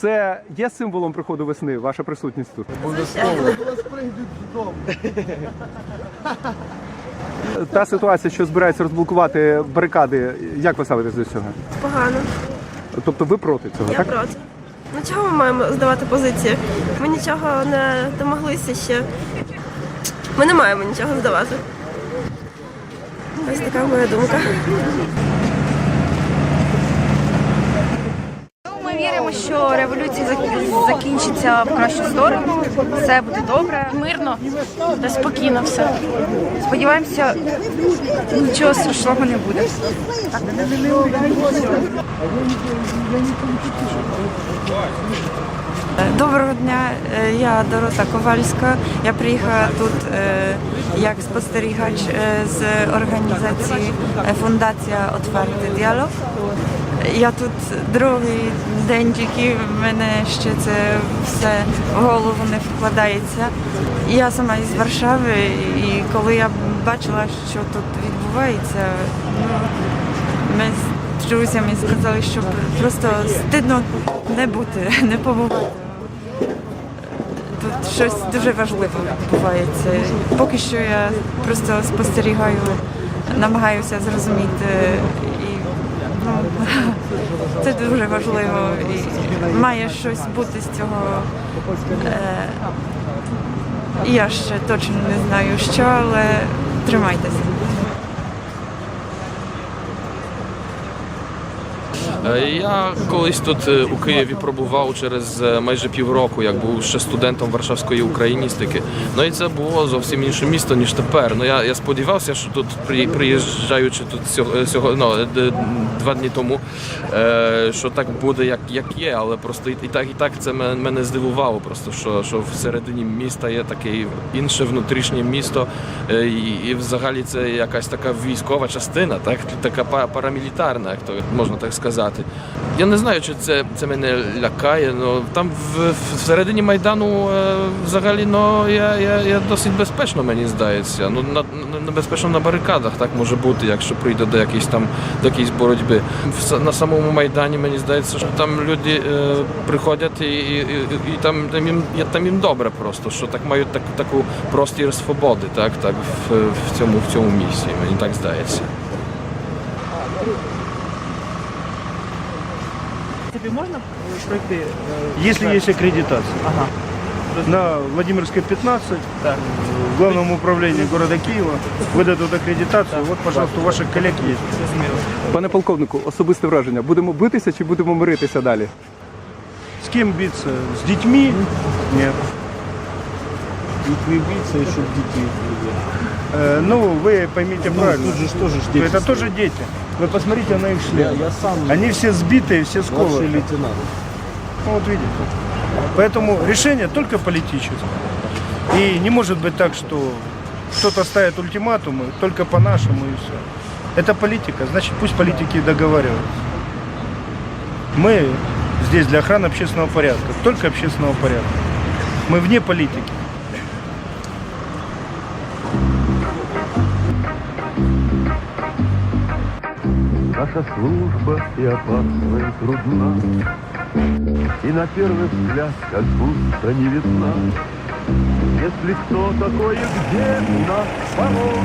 Це є символом приходу весни, ваша присутність тут? Та ситуація, що збираються розблокувати барикади, як ви ставитесь до цього? Погано. Тобто ви проти цього, Я так? проти. Ну чого ми маємо здавати позиції? Ми нічого не домоглися ще. Ми не маємо нічого здавати. Ось така моя думка. Ну, Ми віримо, що революція закінчиться в кращу сторону, все буде добре. мирно та спокійно все. Сподіваємося, нічого страшного не буде. Доброго дня, Е, я Дорота Ковальська. Я приїхала тут е, як спостерігач е, з організації Фундація Отвертий діалог. Я тут другий день, тільки в мене ще це все в голову не вкладається. Я сама із Варшави, і коли я бачила, що тут відбувається, ну, ми з друзями сказали, що просто стидно не бути, не побувати. Тут щось дуже важливе відбувається. Поки що я просто спостерігаю, намагаюся зрозуміти. Це дуже важливо. І має щось бути з цього. Е, я ще точно не знаю що, але тримайтеся. Е, Я колись тут е, у Києві пробував через е, майже півроку, як був ще студентом Варшавської україністики. Ну і це було зовсім інше місто, ніж тепер. Ну я, я сподівався, що тут при- приїжджаючи тут сього, сього ну, е, два дні тому, е, що так буде, як, як є, але просто і, так, і так це мене, здивувало. Просто що, що всередині міста є таке інше внутрішнє місто, е, і, і взагалі це якась така військова частина, так така парамілітарна, як то можна так сказати. Я не знаю, чи це, це мене лякає. Ну там в, всередині майдану е, взагалі ну, я, я, я досить безпечно, мені здається. Ну на, небезпечно на барикадах так може бути, якщо прийде до якоїсь там до якоїсь боротьби. На самому майдані мені здається, що там люди е, приходять і, і, і там, там їм там їм добре просто, що так мають так, таку простір свободи, так, так в, в цьому в цьому місці. Мені так здається Тебе можно пройти? э, Если есть аккредитация. Ага. На Владимирской 15, Так. в главном управлении города Киева, выдадут аккредитацию. Вот, пожалуйста, у ваших коллег есть. Пане полковнику, особисте враження. Будемо битися чи будемо миритися далі? С кем биться? С детьми? Нет. Не биться, еще детей. Э, ну, вы поймите правильно. Тут же тоже ж дети. Это тоже дети. Вы посмотрите на их Я, шлем. я сам Они все сбитые, все скованы. лейтенант. Ну, вот видите. Поэтому решение только политическое. И не может быть так, что кто-то ставит ультиматумы только по-нашему и все. Это политика, значит пусть политики договариваются. Мы здесь для охраны общественного порядка, только общественного порядка. Мы вне политики. Наша служба и опасна, и трудна, И на первый взгляд как будто не видна. Если кто такой и где нас помог,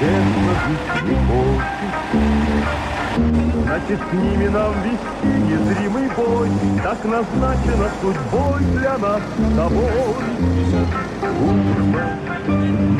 Честно жить не хочет. Значит, с ними нам вести незримый бой, Так назначена судьбой для нас с тобой. Служба, иной